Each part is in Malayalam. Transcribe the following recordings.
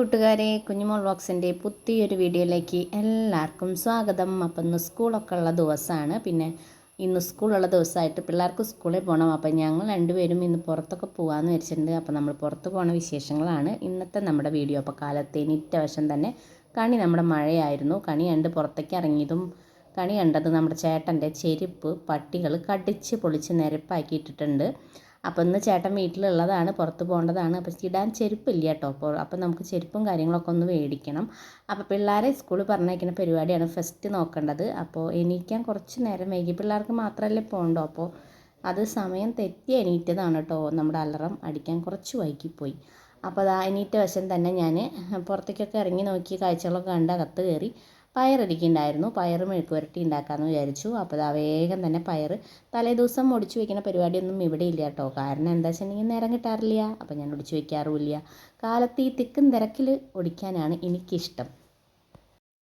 കൂട്ടുകാരെ കുഞ്ഞുമോൾ വ്ളോഗ്സിന്റെ പുതിയൊരു വീഡിയോയിലേക്ക് എല്ലാവർക്കും സ്വാഗതം. അപ്പം ഇന്ന് സ്കൂളൊക്കെ ഉള്ള ദിവസമാണ്. പിന്നെ ഇന്ന് സ്കൂളുള്ള ദിവസമായിട്ട് പിള്ളേർക്ക് സ്കൂളിൽ പോകണം. അപ്പം ഞങ്ങൾ രണ്ടുപേരും ഇന്ന് പുറത്തൊക്കെ പോകാമെന്ന് വെച്ചിട്ടുണ്ട് അപ്പം നമ്മൾ പുറത്ത് പോണ വിശേഷങ്ങളാണ്. ഇന്നത്തെ നമ്മുടെ വീഡിയോ. അപ്പോൾ കാലത്തെ നിറ്റവശം തന്നെ കണി നമ്മുടെ മഴയായിരുന്നു. കണി കണ്ട് പുറത്തേക്ക് ഇറങ്ങിയതും കണി കണ്ടത് നമ്മുടെ ചേട്ടന്റെ ചെരുപ്പ് പട്ടികൾ കടിച്ച് പൊളിച്ച് നിരപ്പാക്കിയിട്ടിട്ടുണ്ട്. അപ്പോൾ ഇന്ന് ചേട്ടൻ വീട്ടിലുള്ളതാണ് പുറത്ത് പോകേണ്ടതാണ്. അപ്പോൾ ഇടാൻ ചെരുപ്പില്ല കേട്ടോ. അപ്പോൾ അപ്പോൾ നമുക്ക് ചെരുപ്പും കാര്യങ്ങളൊക്കെ ഒന്ന് മേടിക്കണം. അപ്പോൾ പിള്ളേരെ സ്കൂളിൽ പറഞ്ഞേക്കുന്ന പരിപാടിയാണ് ഫസ്റ്റ് നോക്കേണ്ടത്. അപ്പോൾ എണീക്കാൻ കുറച്ച് നേരം വൈകി. പിള്ളേർക്ക് മാത്രമല്ലേ പോകണ്ടോ. അപ്പോൾ അത് സമയം തെറ്റി എണീറ്റതാണ് കേട്ടോ. നമ്മുടെ അലറം അടിക്കാൻ കുറച്ച് വൈകിപ്പോയി. അപ്പോൾ അത് എണീറ്റ വശം തന്നെ ഞാൻ പുറത്തേക്കൊക്കെ ഇറങ്ങി നോക്കി കാഴ്ചകളൊക്കെ കണ്ട് അകത്ത് കയറി. പയറിരിക്കുന്നുണ്ടായിരുന്നു. പയർ മെഴുക്ക് പുരട്ടി ഉണ്ടാക്കാമെന്ന് വിചാരിച്ചു. അപ്പോൾ അതാ വേഗം തന്നെ പയർ തലേ ദിവസം ഒടിച്ചു വെക്കുന്ന പരിപാടിയൊന്നും ഇവിടെ ഇല്ല കേട്ടോ. കാരണം എന്താ വെച്ചിട്ടുണ്ടെങ്കിൽ നേരം കിട്ടാറില്ല. അപ്പോൾ ഞാൻ ഒടിച്ചു വെക്കാറുമില്ല കാലത്ത് ഈ തിക്കും തിരക്കിൽ ഒടിക്കാനാണ് എനിക്കിഷ്ടം.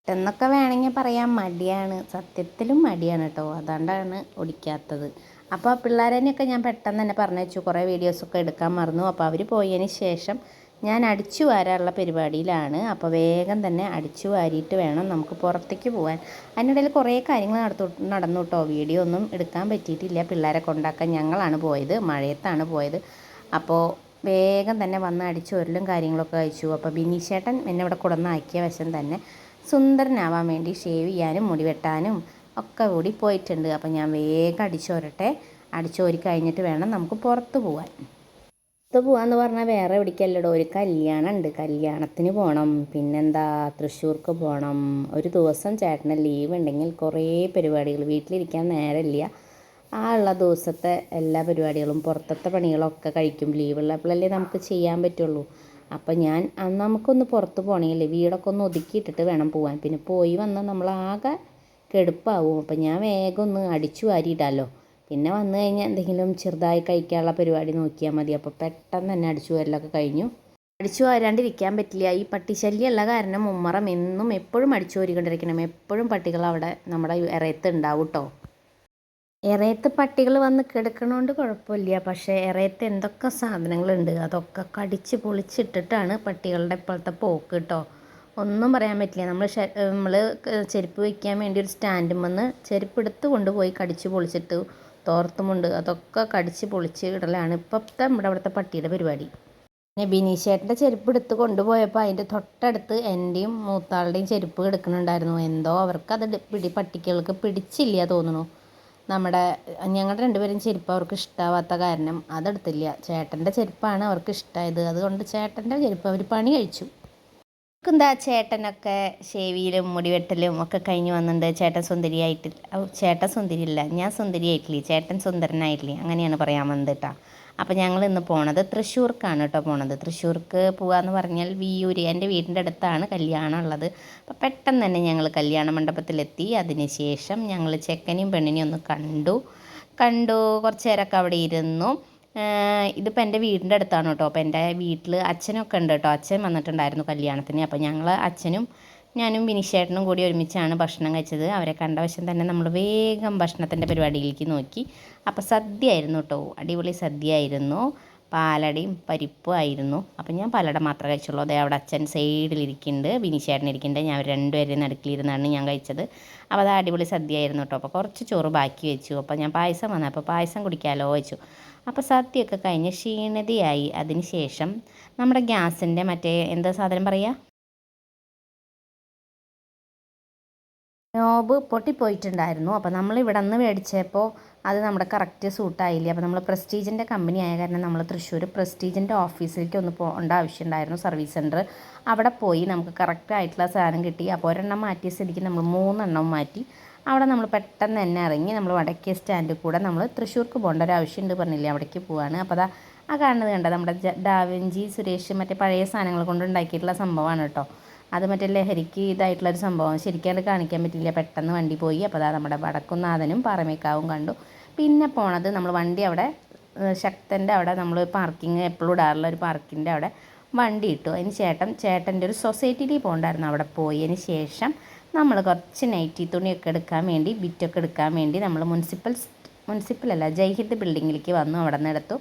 എന്നൊക്കെ വേണമെങ്കിൽ പറയാം. മടിയാണ്. സത്യത്തിലും മടിയാണ് കേട്ടോ. അതുകൊണ്ടാണ് ഒടിക്കാത്തത്. അപ്പോൾ പിള്ളേരെന്നെയൊക്കെ ഞാൻ പെട്ടെന്ന് തന്നെ പറഞ്ഞു വെച്ചു. കുറേ വീഡിയോസൊക്കെ എടുക്കാൻ മറന്നു. അപ്പോൾ അവർ പോയതിന് ശേഷം ഞാൻ അടിച്ചു വാരാനുള്ള പരിപാടിയിലാണ്. അപ്പോൾ വേഗം തന്നെ അടിച്ചു വാരിയിട്ട് വേണം നമുക്ക് പുറത്തേക്ക് പോകാൻ. അതിനിടയിൽ കുറേ കാര്യങ്ങൾ നടത്തു നടന്നു കേട്ടോ. വീഡിയോ ഒന്നും എടുക്കാൻ പറ്റിയിട്ടില്ല. പിള്ളേരെ കൊണ്ടാക്കാൻ ഞങ്ങളാണ് പോയത്. മഴയത്താണ് പോയത്. അപ്പോൾ വേഗം തന്നെ വന്ന് അടിച്ചു ഒരലും കാര്യങ്ങളൊക്കെ അയച്ചു അപ്പോൾ ബിനീഷേട്ടൻ എന്നെ ഇവിടെ കൊടുന്നാക്കിയ വശം തന്നെ സുന്ദരനാവാൻ വേണ്ടി ഷേവ് ചെയ്യാനും മുടി വെട്ടാനും ഒക്കെ കൂടി പോയിട്ടുണ്ട്. അപ്പോൾ ഞാൻ വേഗം അടിച്ചോരട്ടെ അടിച്ചോരി കഴിഞ്ഞിട്ട് വേണം നമുക്ക് പുറത്ത് പോകാൻ. പുറത്ത് പോകാമെന്ന് പറഞ്ഞാൽ വേറെ എവിടേക്കല്ലടോ. ഒരു കല്യാണം ഉണ്ട് കല്യാണത്തിന് പോകണം പിന്നെന്താ? തൃശ്ശൂർക്ക് പോകണം ഒരു ദിവസം ചേട്ടന് ലീവ് ഉണ്ടെങ്കിൽ കുറേ പരിപാടികൾ വീട്ടിലിരിക്കാൻ നേരമില്ല ആ ഉള്ള ദിവസത്തെ എല്ലാ പരിപാടികളും പുറത്തത്തെ പണികളൊക്കെ കഴിക്കും. ലീവുള്ളപ്പോഴല്ലേ നമുക്ക് ചെയ്യാൻ പറ്റുള്ളൂ. അപ്പം ഞാൻ നമുക്കൊന്ന് പുറത്ത് പോകണമെങ്കിൽ വീടൊക്കെ ഒന്ന് ഒതുക്കിയിട്ടിട്ട് വേണം പോകാൻ പിന്നെ പോയി വന്നാൽ നമ്മളാകെ കെടുപ്പാവും. അപ്പം ഞാൻ വേഗം ഒന്ന് അടിച്ചു വാരിയിടാമല്ലോ പിന്നെ വന്നു കഴിഞ്ഞാൽ എന്തെങ്കിലും ചെറുതായി കഴിക്കാനുള്ള പരിപാടി നോക്കിയാൽ മതി. അപ്പോൾ പെട്ടെന്ന് തന്നെ അടിച്ചു വരലൊക്കെ കഴിഞ്ഞു. അടിച്ചു വാരാണ്ടിരിക്കാൻ പറ്റില്ല. ഈ പട്ടിശല്യമുള്ള കാരണം ഉമ്മറം എന്നും എപ്പോഴും അടിച്ചു വരികൊണ്ടിരിക്കണം എപ്പോഴും പട്ടികൾ അവിടെ നമ്മുടെ ഇറയത്ത് ഉണ്ടാവും കേട്ടോ ഇറയത്ത് പട്ടികൾ വന്ന് കിടക്കണോണ്ട് കുഴപ്പമില്ല. പക്ഷേ ഇറയത്ത് എന്തൊക്കെ സാധനങ്ങളുണ്ട്? അതൊക്കെ കടിച്ച് പൊളിച്ചിട്ടിട്ടാണ് പട്ടികളുടെ ഇപ്പോഴത്തെ പോക്ക് കേട്ടോ ഒന്നും പറയാൻ പറ്റില്ല. നമ്മൾ നമ്മൾ ചെരുപ്പ് വയ്ക്കാൻ വേണ്ടി ഒരു സ്റ്റാൻഡും വന്ന് ചെരുപ്പ് എടുത്ത് കൊണ്ടുപോയി കടിച്ച് പൊളിച്ചിട്ട് തോർത്തുമുണ്ട്. അതൊക്കെ കടിച്ച് പൊളിച്ച് ഇടലാണ് ഇപ്പോഴത്തെ നമ്മുടെ അവിടുത്തെ പട്ടിയുടെ പരിപാടി. പിന്നെ ബിനീഷേട്ടന്റെ ചെരുപ്പ് എടുത്ത് കൊണ്ടുപോയപ്പോൾ അതിന്റെ തൊട്ടടുത്ത് എന്റെയും മൂത്താളുടെയും ചെരുപ്പ് കിടക്കുന്നുണ്ടായിരുന്നു എന്തോ അവർക്ക് അത് പിടി പട്ടികൾക്ക് പിടിച്ചില്ല തോന്നുന്നു. നമ്മുടെ ഞങ്ങളുടെ രണ്ടുപേരും ചെരുപ്പ് അവർക്ക് ഇഷ്ടാവാത്ത കാരണം അതെടുത്തില്ല. ചേട്ടന്റെ ചെരുപ്പാണ് അവർക്ക് ഇഷ്ടമായത് അതുകൊണ്ട് ചേട്ടന്റെ ചെരുപ്പ് അവർ പണി കഴിച്ചു. എന്താ ചേട്ടനൊക്കെ ഷേവിയിലും മുടിവെട്ടലും ഒക്കെ കഴിഞ്ഞ് വന്നിട്ടുണ്ട്. ചേട്ടൻ സുന്ദരിയായിട്ട് ചേട്ടൻ സുന്ദരിയില്ല ഞാൻ സുന്ദരിയായിട്ടില്ലേ ചേട്ടൻ സുന്ദരനായിട്ടില്ലേ അങ്ങനെയാണ് പറയാൻ വന്നത് കേട്ടോ അപ്പോൾ ഞങ്ങൾ ഇന്ന് പോണത് തൃശ്ശൂർക്കാണ് കേട്ടോ പോണത്. തൃശ്ശൂർക്ക് പോവാന്ന് പറഞ്ഞാൽ വിയൂര് എന്റെ വീടിന്റെ അടുത്താണ് കല്യാണം ഉള്ളത്. അപ്പോൾ പെട്ടെന്ന് തന്നെ ഞങ്ങൾ കല്യാണ മണ്ഡപത്തിലെത്തി. അതിനുശേഷം ഞങ്ങൾ ചെക്കനെയും പെണ്ണിനെയും ഒന്ന് കണ്ടു. കണ്ടു കുറച്ച് നേരമൊക്കെ അവിടെ ഇരുന്നു. ഇതിപ്പോൾ എന്റെ വീടിന്റെ അടുത്താണ് കേട്ടോ. അപ്പോൾ എന്റെ വീട്ടിൽ അച്ഛനൊക്കെ ഉണ്ട് കേട്ടോ. അച്ഛൻ വന്നിട്ടുണ്ടായിരുന്നു കല്യാണത്തിന്. അപ്പോൾ ഞങ്ങൾ അച്ഛനും ഞാനും ബിനിഷേട്ടനും കൂടി ഒരുമിച്ചാണ് ഭക്ഷണം കഴിച്ചത്. അവരെ കണ്ട വശം തന്നെ നമ്മൾ വേഗം ഭക്ഷണത്തിന്റെ പരിപാടിയിലേക്ക് നോക്കി. അപ്പോൾ സദ്യ ആയിരുന്നു കേട്ടോ. അടിപൊളി സദ്യ ആയിരുന്നു പാലടയും പരിപ്പും ആയിരുന്നു. അപ്പോൾ ഞാൻ പാലട മാത്രമേ കഴിച്ചുള്ളൂ. അതേ അവിടെ അച്ഛൻ സൈഡിലിരിക്കുന്നുണ്ട് ബിനിശേട്ടൻ ഇരിക്കുന്നുണ്ട്. ഞാൻ രണ്ടുപേരെയും നടുക്കിലിരുന്നാണ് ഞാൻ കഴിച്ചത്. അപ്പോൾ അത് അടിപൊളി സദ്യ ആയിരുന്നു കേട്ടോ. അപ്പോൾ കുറച്ച് ചോറ് ബാക്കി വെച്ചു. അപ്പോൾ ഞാൻ പായസം വന്നു. അപ്പോൾ പായസം കുടിക്കാമല്ലോ വെച്ചു അപ്പോൾ സദ്യയൊക്കെ കഴിഞ്ഞ് ക്ഷീണതയായി. അതിന് ശേഷം നമ്മുടെ ഗ്യാസിന്റെ മറ്റേ എന്താ സാധനം പറയുക നോബ് പൊട്ടിപ്പോയിട്ടുണ്ടായിരുന്നു. അപ്പോൾ നമ്മൾ ഇവിടെ നിന്ന് മേടിച്ചപ്പോൾ അത് നമ്മുടെ കറക്റ്റ് സൂട്ടായില്ല അപ്പോൾ നമ്മൾ പ്രസ്റ്റീജിന്റെ കമ്പനി ആയ കാരണം നമ്മൾ തൃശ്ശൂർ പ്രസ്റ്റീജിന്റെ ഓഫീസിലേക്ക് ഒന്ന് പോകേണ്ട ആവശ്യമുണ്ടായിരുന്നു സർവീസ് സെന്റർ അവിടെ പോയി നമുക്ക് കറക്റ്റ് ആയിട്ടുള്ള സാധനം കിട്ടി. അപ്പോൾ ഒരെണ്ണം മാറ്റിയ സ്ഥിതിക്ക് നമ്മൾ മൂന്നെണ്ണം മാറ്റി. അവിടെ നമ്മൾ പെട്ടെന്ന് തന്നെ ഇറങ്ങി നമ്മൾ വടക്കേ സ്റ്റാൻഡിൽ കൂടെ നമ്മൾ തൃശ്ശൂർക്ക് പോകേണ്ട ഒരു ആവശ്യമുണ്ട് പറഞ്ഞില്ലേ അവിടേക്ക് പോവാണ്. അപ്പോൾ അതാ ആ കാണുന്നത് കണ്ട? നമ്മുടെ ഡാവിഞ്ചി സുരേഷ് മറ്റേ പഴയ സാധനങ്ങൾ കൊണ്ട് ഉണ്ടാക്കിയിട്ടുള്ള സംഭവമാണ് കേട്ടോ. അത് മറ്റേ ലഹരിക്ക് ഇതായിട്ടുള്ളൊരു സംഭവം. ശരിക്കും അത് കാണിക്കാൻ പറ്റില്ല. പെട്ടെന്ന് വണ്ടി പോയി. അപ്പോൾ അതാ നമ്മുടെ വടക്കുന്നാഥനും പാറമേക്കാവും കണ്ടു. പിന്നെ പോണത് നമ്മൾ വണ്ടി അവിടെ ശക്തന്റെ അവിടെ നമ്മൾ പാർക്കിങ് എപ്പോഴും ഇടാറുള്ള ഒരു പാർക്കിന്റെ അവിടെ വണ്ടി ഇട്ടു. അതിന് ചേട്ടൻ ചേട്ടന്റെ ഒരു സൊസൈറ്റിയിൽ പോകണ്ടായിരുന്നു അവിടെ പോയതിന് ശേഷം. നമ്മൾ കുറച്ച് നൈറ്റി തുണിയൊക്കെ എടുക്കാൻ വേണ്ടി ബിറ്റൊക്കെ എടുക്കാൻ വേണ്ടി നമ്മൾ മുനിസിപ്പൽ മുനിസിപ്പൽ അല്ല ജയ്ഹിന്ദ് ബിൽഡിങ്ങിലേക്ക് വന്നു. അവിടെ നിന്ന് എടുത്തു.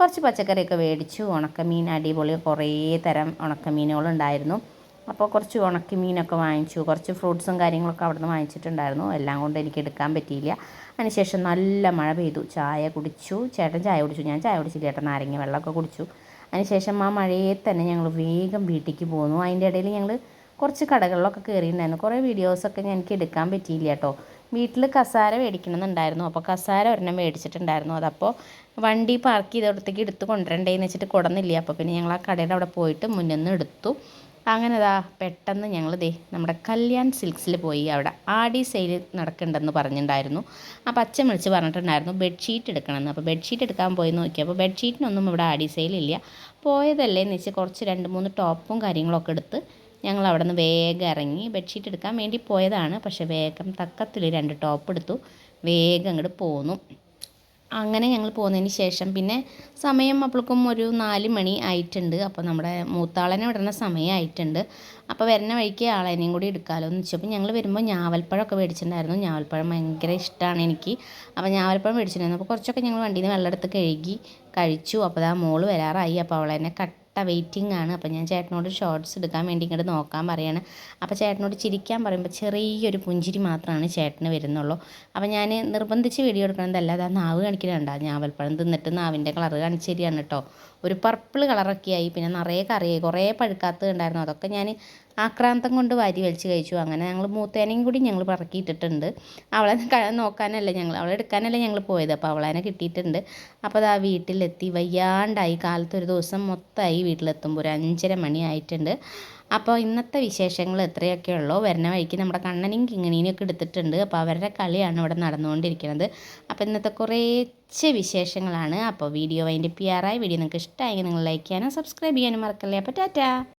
കുറച്ച് പച്ചക്കറിയൊക്കെ മേടിച്ചു. ഉണക്കമീൻ അടിപൊളി കുറേ തരം ഉണക്കമീനുകളുണ്ടായിരുന്നു അപ്പോൾ കുറച്ച് ഉണക്കമീനൊക്കെ വാങ്ങിച്ചു. കുറച്ച് ഫ്രൂട്ട്സും കാര്യങ്ങളൊക്കെ അവിടെ നിന്ന് വാങ്ങിച്ചിട്ടുണ്ടായിരുന്നു. എല്ലാം കൊണ്ട് എനിക്ക് എടുക്കാൻ പറ്റിയില്ല. അതിനുശേഷം നല്ല മഴ പെയ്തു. ചായ കുടിച്ചു. ചേട്ടൻ ചായ കുടിച്ചു. ഞാൻ ചായ കുടിച്ചില്ല. ചേട്ടൻ നാരങ്ങ വെള്ളമൊക്കെ കുടിച്ചു. അതിനുശേഷം ആ മഴയെ തന്നെ ഞങ്ങൾ വേഗം വീട്ടിലേക്ക് പോന്നു. അതിന്റെ ഇടയിൽ ഞങ്ങൾ കുറച്ച് കടകളിലൊക്കെ കയറിയിട്ടുണ്ടായിരുന്നു കുറേ വീഡിയോസൊക്കെ എനിക്ക് എടുക്കാൻ പറ്റിയില്ല കേട്ടോ. വീട്ടിൽ കസാര മേടിക്കണമെന്നുണ്ടായിരുന്നു. അപ്പോൾ കസാര ഒരെണ്ണം മേടിച്ചിട്ടുണ്ടായിരുന്നു. അതപ്പോൾ വണ്ടി പാർക്ക് ചെയ്തവിടത്തേക്ക് എടുത്ത് കൊണ്ടുവരണ്ടേന്ന് വെച്ചിട്ട് കൊടന്നില്ല. അപ്പോൾ പിന്നെ ഞങ്ങൾ ആ കടയുടെ അവിടെ പോയിട്ട് മുന്നിൽ നിന്ന് എടുത്തു. അങ്ങനെ ദാ പെട്ടെന്ന് ഞങ്ങൾ ദേ നമ്മുടെ കല്യാൺ സിൽക്സിൽ പോയി. അവിടെ ആടി സെയിൽ നടക്കുന്നുണ്ടെന്ന് പറഞ്ഞിട്ടുണ്ടായിരുന്നു. അപ്പോൾ അച്ഛൻ വിളിച്ച് പറഞ്ഞിട്ടുണ്ടായിരുന്നു ബെഡ്ഷീറ്റ് എടുക്കണമെന്ന്. അപ്പോൾ ബെഡ്ഷീറ്റ് എടുക്കാൻ പോയി നോക്കിയപ്പോൾ ബെഡ്ഷീറ്റിനൊന്നും ഇവിടെ ആടി സെയിലില്ല പോയതല്ലേ എന്ന് വെച്ച് കുറച്ച് രണ്ട് മൂന്ന് ടോപ്പും കാര്യങ്ങളൊക്കെ എടുത്ത് ഞങ്ങൾ അവിടെ നിന്ന് വേഗം ഇറങ്ങി ബെഡ്ഷീറ്റ് എടുക്കാൻ വേണ്ടി പോയതാണ്. പക്ഷേ വേഗം തക്കത്തിൽ രണ്ട് ടോപ്പ് എടുത്തു. വേഗം അങ്ങോട്ട് പോന്നു. അങ്ങനെ ഞങ്ങൾ പോകുന്നതിന് ശേഷം പിന്നെ സമയം അപ്പോൾക്കും ഒരു നാല് മണി ആയിട്ടുണ്ട്. അപ്പോൾ നമ്മുടെ മൂത്താളനെ വിടുന്ന സമയമായിട്ടുണ്ട് അപ്പോൾ വരുന്ന വഴിക്ക് ആളേനെയും കൂടി എടുക്കാമല്ലോ എന്ന് വെച്ചപ്പോൾ ഞങ്ങൾ വരുമ്പോൾ ഞാവൽപ്പഴമൊക്കെ മേടിച്ചിട്ടുണ്ടായിരുന്നു. ഞാവൽപ്പഴം ഭയങ്കര ഇഷ്ടമാണ് എനിക്ക്. അപ്പോൾ ഞാവൽപ്പഴം മേടിച്ചിട്ടുണ്ടായിരുന്നു. അപ്പോൾ കുറച്ചൊക്കെ ഞങ്ങൾ വണ്ടിയിൽ നിന്ന് വെള്ളം എടുത്ത് കഴുകി കഴിച്ചു. അപ്പോൾ ആ മോൾ വരാറായി. അപ്പോൾ അവളെന്നെ കട്ട് കട്ട വെയിറ്റിംഗ് ആണ് അപ്പോൾ ഞാൻ ചേട്ടനോട് ഷോർട്ട്സ് എടുക്കാൻ വേണ്ടി ഇങ്ങോട്ട് നോക്കാൻ പറയാണ്. അപ്പോൾ ചേട്ടനോട് ചിരിക്കാൻ പറയുമ്പോൾ ചെറിയൊരു പുഞ്ചിരി മാത്രമാണ് ചേട്ടന് വരുന്നുള്ളൂ. അപ്പോൾ ഞാൻ നിർബന്ധിച്ച് വീഡിയോ എടുക്കണമെന്നല്ല ആ നാവ് കാണിക്കലുണ്ട ഞാവൽപ്പഴം തിന്നിട്ട് നാവിന്റെ കളറ് കാണിച്ച് തരികയാണ് കേട്ടോ ഒരു പർപ്പിൾ കളറൊക്കെ ആയി. പിന്നെ നിറയെ കറിയായി. കുറേ പഴുക്കാത്തത് ഉണ്ടായിരുന്നു. അതൊക്കെ ഞാൻ ആക്രാന്തം കൊണ്ട് വാരി വലിച്ച് കഴിച്ചു. അങ്ങനെ ഞങ്ങൾ മൂത്തേനെയും കൂടി ഞങ്ങൾ പറക്കിയിട്ടിട്ടുണ്ട് അവളെ നോക്കാനല്ല ഞങ്ങൾ അവളെ എടുക്കാനല്ല ഞങ്ങൾ പോയത്. അപ്പോൾ അവളെ കിട്ടിയിട്ടുണ്ട്. അപ്പോൾ അത് ആ വീട്ടിലെത്തി. വയ്യാണ്ടായി. കാലത്ത് ഒരു ദിവസം മൊത്തമായി വീട്ടിലെത്തുമ്പോൾ ഒരു അഞ്ചര മണി ആയിട്ടുണ്ട്. അപ്പോൾ ഇന്നത്തെ വിശേഷങ്ങൾ എത്രയൊക്കെ ഉള്ളൂ വരുന്ന വഴിക്ക് നമ്മുടെ കണ്ണനെയും കിങ്ങിണിയും ഒക്കെ എടുത്തിട്ടുണ്ട്. അപ്പോൾ അവരുടെ കളിയാണ് ഇവിടെ നടന്നുകൊണ്ടിരിക്കുന്നത്. അപ്പോൾ ഇന്നത്തെ കുറേച്ച് വിശേഷങ്ങളാണ്. അപ്പോൾ വീഡിയോ അതിന്റെ പി ആറായി വീഡിയോ നിങ്ങൾക്ക് ഇഷ്ടമായെങ്കിൽ നിങ്ങൾ ലൈക്ക് ചെയ്യാനും സബ്സ്ക്രൈബ് ചെയ്യാനും മറക്കല്ലേ. അപ്പോൾ ടാറ്റാ!